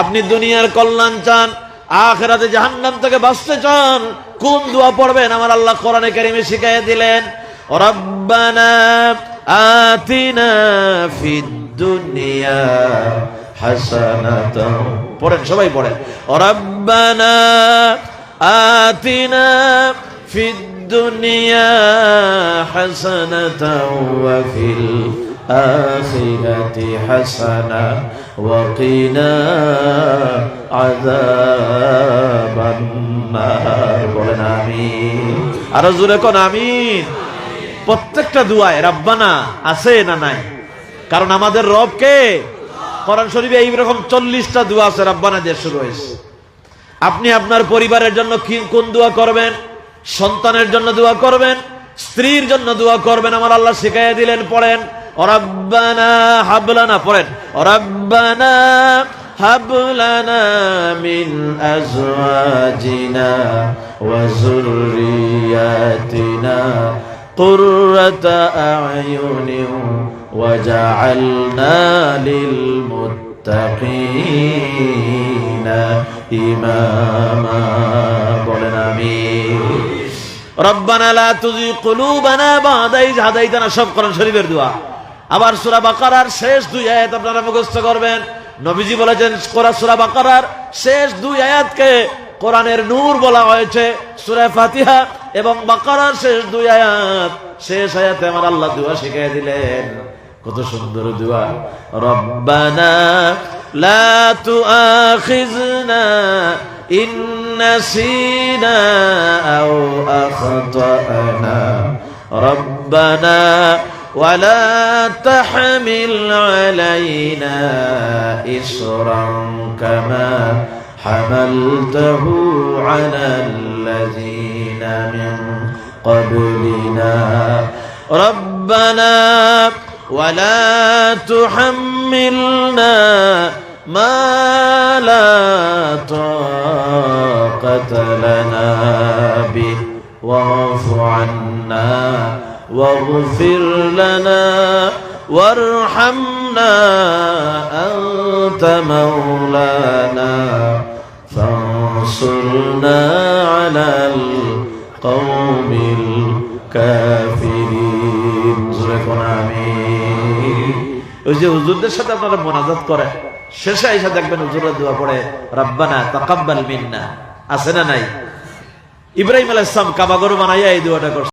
আপনি দুনিয়ার কল্যাণ চান, আখেরাতে জাহান্নাম থেকে বাঁচতে চান, কোন দোয়া পড়বেন? আমার আল্লাহ কোরআনে কারিমে শিখাই দিলেন, রব্বানা আতিনা ফিদ দুনিয়া হাসানাতাও পড়েন, সবাই পড়েন। রব্বানা আতিনা ফিদ দুনিয়া হাসানাতাও ওয়া ফিল হাসানা ওয়া কিনা আযাবান নার বলেন আমিন আর জোরে কোন আমিন? প্রত্যেকটা দুয়ায় রাব্বানা আছে না নাই? কারণ আমাদের রব কে? কোরআন শরীফে এইরকম চল্লিশটা দোয়া আছে, রাব্বানা দিয়ে শুরু হয়েছে। আপনি আপনার পরিবারের জন্য কোন দোয়া করবেন? সন্তানের জন্য দোয়া করবেন? স্ত্রীর জন্য দোয়া করবেন? আমার আল্লাহ শিখাইয়া দিলেন, পড়েন। রব্বানা হাবলানা, পড়েন। রব্বানা হাবলানা মিন আজওয়াজিনা ওয়া যুররিয়াতিনা কুররাতা আয়ুনিন ওয়া জাআলনা লিল মুত্তাকিনা ইমামা। বলেন আমিন। রব্বানা লা তুযিগ কুলুবানা বা'দা ইয হাদাইতানা সব কোরআন শরীফের দোয়া। আবার সুরা বাকারার শেষ দুই আয়াত আপনারা মুখস্থ করবেন। নবীজি বলেছেন কোরআন সূরা বাকারার শেষ দুই আয়াতকে কোরআনের নূর বলা হয়েছে, সূরা ফাতিহা এবং বাকারার শেষ দুই আয়াত। শেষ আয়াতে আমার আল্লাহ দুয়া শিখিয়ে দিলেন। কত সুন্দর দুয়া। রব্বানা লা তুআখিযনা ইন নাসিনা আও আখতানা। রব্বানা ولا تحمل علينا إصرا كما حملته على الذين من قبلنا. ربنا ولا تحملنا ما لا طاقة لنا به. واعف عنا. واغفر لنا وارحمنا أنت مولانا فانصرنا على القوم الكافرين زرقنا آمين ওই যে হুজুরদের সাথে আপনারা মোনাজাত করে শেষে এসে দেখবেন হুজুরের দোয়া পড়ে রব্বানা তাকাব্বাল মিন্না আছে না নাই ইব্রাহিম আলাইহিস সালাম কাবা ঘর বানাইয়া এই দোয়াটা করছে